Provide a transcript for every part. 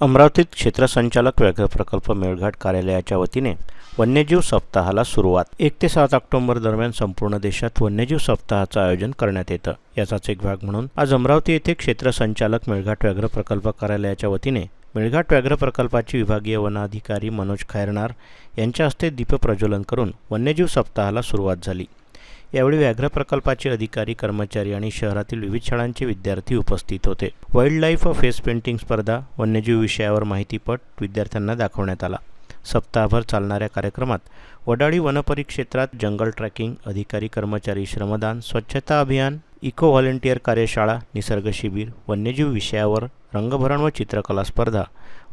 अमरावतीत क्षेत्रसंचालक व्याघ्र प्रकल्प मेळघाट कार्यालयाच्या वतीने वन्यजीव सप्ताहाला सुरुवात. एक ते सात ऑक्टोबर दरम्यान संपूर्ण देशात वन्यजीव सप्ताहाचं आयोजन करण्यात येतं. याचाच एक भाग म्हणून आज अमरावती येथे क्षेत्रसंचालक मेळघाट व्याघ्र प्रकल्प कार्यालयाच्या वतीने मेळघाट व्याघ्र प्रकल्पाची विभागीय वनाधिकारी मनोज खैरनार यांच्या हस्ते दीपप्रज्वलन करून वन्यजीव सप्ताहाला सुरुवात झाली. यावेळी व्याघ्र प्रकल्पाचे अधिकारी कर्मचारी आणि शहरातील विविध शाळांचे विद्यार्थी उपस्थित होते. वाईल्ड लाईफ फेस पेंटिंग स्पर्धा वन्यजीव विषयावर माहितीपट विद्यार्थ्यांना दाखवण्यात आला. सप्ताहभर चालणाऱ्या कार्यक्रमात वडाळी वनपरिक्षेत्रात जंगल ट्रॅकिंग अधिकारी कर्मचारी श्रमदान स्वच्छता अभियान इको व्हॉलेंटियर कार्यशाळा निसर्ग शिबिर वन्यजीव विषयावर रंगभरण व चित्रकला स्पर्धा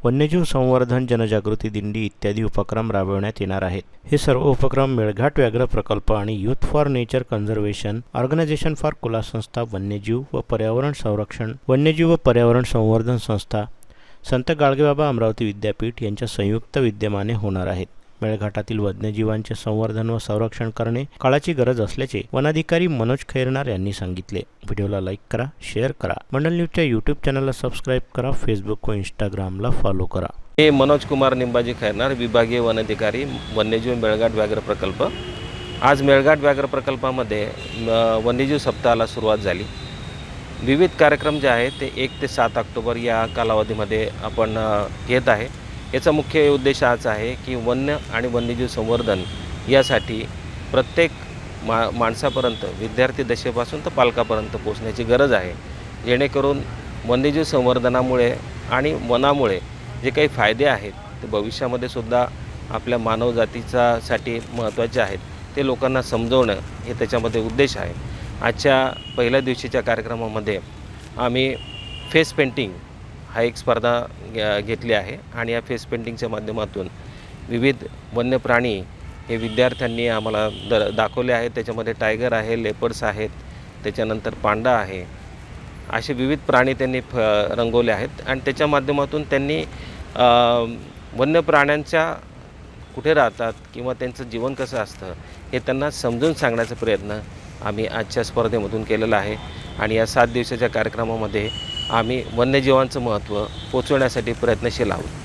वन्यजीव संवर्धन जनजागृती दिंडी इत्यादी उपक्रम राबवण्यात येणार आहेत. हे सर्व उपक्रम मेळघाट व्याघ्र प्रकल्प आणि youth for nature conservation organisation for कुला संस्था वन्यजीव व पर्यावरण संरक्षण वन्यजीव व पर्यावरण संवर्धन संस्था संत गाडगेबाबा अमरावती विद्यापीठ यांच्या संयुक्त विद्यमाने होणार आहेत. मेळघाटातील वन्यजीवांचे संवर्धन व संरक्षण करणे काळाची गरज असल्याचे वनाधिकारी मनोज खैरनार यांनी सांगितले. व्हिडिओला लाईक करा शेअर करा. मंडल न्यूजच्या यूट्यूब चॅनलला सबस्क्राईब करा फेसबुक व इंस्टाग्रामला फॉलो करा. हे मनोज कुमार निंबाजी खैरनार विभागीय वनाधिकारी वन्यजीव मेळघाट व्याघ्र प्रकल्प. आज मेळघाट व्याघ्र प्रकल्पामध्ये वन्यजीव सप्ताहाला सुरुवात झाली. विविध कार्यक्रम जे आहेत ते एक ते सात ऑक्टोबर या कालावधीमध्ये आपण येत घेत आहे. याचा मुख्य उद्देश हाच आहे की वन्य आणि वन्यजीव संवर्धन यासाठी प्रत्येक मा माणसापर्यंत विद्यार्थी दशेपासून तर पालकापर्यंत पोचण्याची गरज आहे. जेणेकरून वन्यजीव संवर्धनामुळे आणि वनामुळे जे काही फायदे आहेत ते भविष्यामध्ये सुद्धा आपल्या मानवजातीचा साठी महत्त्वाचे आहेत ते लोकांना समजवणं हे त्याच्यामध्ये उद्देश आहे. आजच्या पहिल्या दिवशीच्या कार्यक्रमामध्ये आम्ही फेस पेंटिंग हा एक स्पर्धा घेतली आहे आणि या फेस पेंटिंगच्या माध्यमातून विविध वन्य प्राणी हे विद्यार्थ्यांनी आम्हाला द दाखवले आहेत. त्याच्यामध्ये टायगर आहे लेपर्ड्स आहेत त्याच्यानंतर पांडा आहे. असे विविध प्राणी त्यांनी फ रंगवले आहेत आणि त्याच्या माध्यमातून त्यांनी वन्य प्राण्यांच्या कुठे राहतात किंवा त्यांचं जीवन कसं असतं हे त्यांना समजून सांगण्याचा प्रयत्न आम्ही आजच्या स्पर्धेमधून केलेला आहे. आणि या सात दिवसाच्या कार्यक्रमामध्ये आम्ही वन्यजीवांचं महत्त्व पोचवण्यासाठी प्रयत्नशील आहोत.